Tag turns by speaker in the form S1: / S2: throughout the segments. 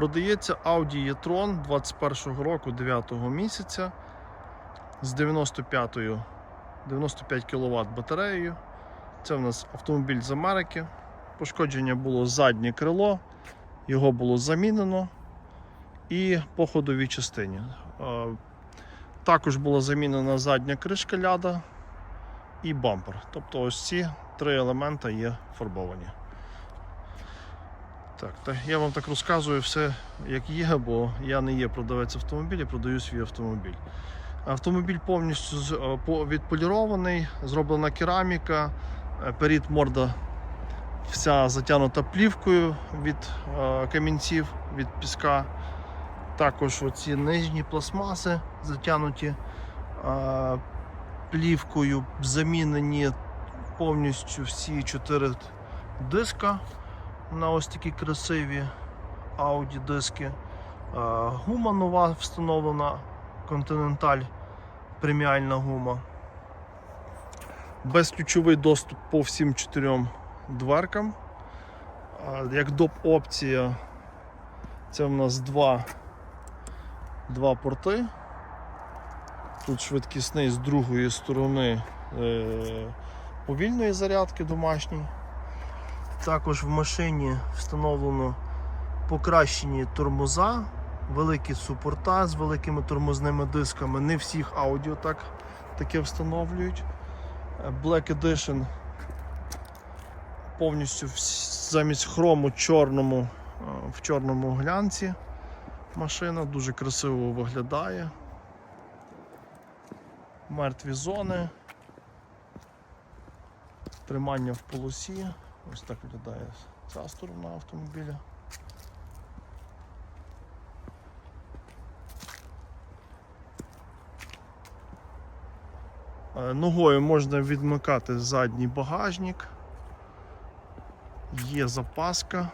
S1: Продається Audi e-tron 21 року 9 місяця з 95 95 кВт батареєю. Це в нас автомобіль з Америки. Пошкодження було заднє крило, його було замінено і по ходовій частині. Е, Також була замінена задня кришка ляда і бампер. Тобто ось ці три елемента є фарбовані. Так, та я вам так розказую все, як є, бо я не є продавець автомобіля, продаю свій автомобіль. Автомобіль повністю е, по- відполірований, зроблена кераміка, е, перед морда вся затягнута плівкою від е, камінців, від піска. Також оці нижні пластмаси затягнуті плівкою, замінені повністю всі чотири диска на ось такі красиві Audi диски. Е, Гума нова встановлена Continental преміальна гума. Безключовий доступ по всім чотирьом дверкам. Е, Як доп опція, це в нас два, два порти. Тут швидкісний з другої сторони е, повільної зарядки домашній. Також в машині встановлено покращені тормоза, великі супорта з великими тормозними дисками. Не всіх аудіо так таке встановлюють. Black Edition повністю замість хрому чорному, е, в чорному глянці. Машина дуже красиво виглядає. Мертві зони. Тримання в полосі. Ось так виглядає ця сторона автомобіля. Е, Ногою можна відмикати задній багажник. Є запаска.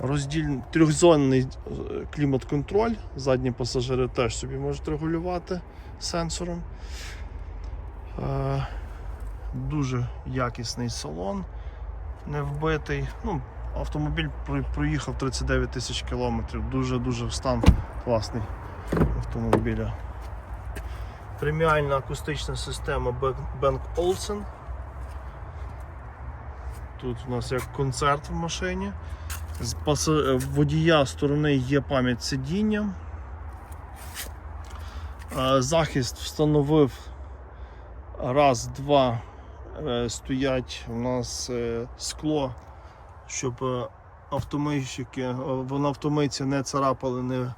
S1: Розділь... Трьохзонний е, клімат-контроль. Задні пасажири теж собі можуть регулювати сенсором. Дуже якісний салон, не вбитий. Ну, автомобіль проїхав 39 тисяч кілометрів. Дуже-дуже стан класний автомобіля. Преміальна акустична система Bang Olufsen. Тут у нас як концерт в машині. З водія сторони є пам'ять сидіння. Е, Захист встановив раз, два стоять у нас е, скло, щоб е, автомийщики е, автомийці не царапали, не,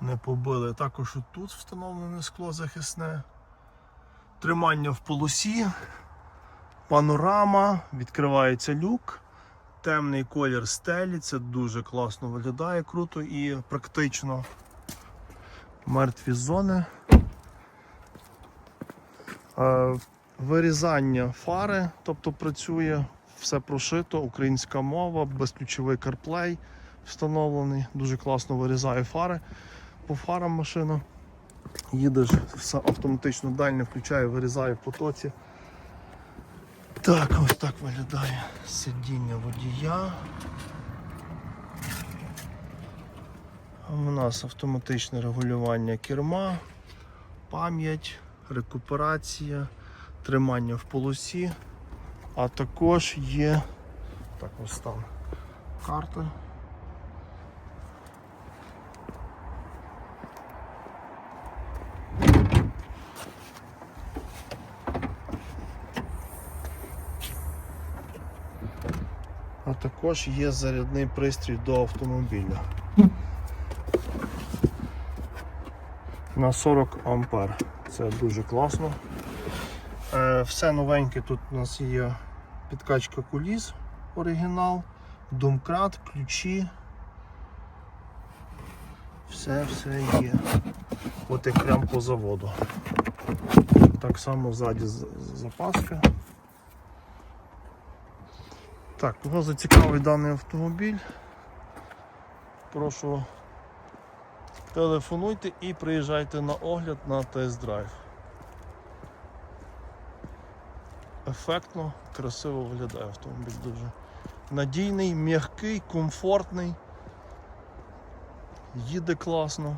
S1: не побили. Також тут встановлене скло захисне. Тримання в полосі, панорама, відкривається люк, темний колір стелі, це дуже класно виглядає, круто і практично. Мертві зони. Вирізання фари, тобто працює, все прошито, українська мова, безключовий CarPlay встановлений, дуже класно вирізає фари. По фарам машина. Їдеш все автоматично дальне включає, вирізає в потоці. Так, ось так виглядає сидіння водія. У нас автоматичне регулювання керма, пам'ять, рекуперація, тримання в полосі, а також є так ось там карта. А також є зарядний пристрій до автомобіля. На 40 ампер. Це дуже класно. Е, Все новеньке тут у нас є підкачка куліс оригінал, домкрат, ключі. Все, все є. От як прям по заводу. Так само ззаді запаска. Так, кого зацікавить даний автомобіль, прошу телефонуйте і приїжджайте на огляд на тест-драйв. Ефектно, красиво виглядає автомобіль дуже. надійний, м'який, комфортний. Їде класно.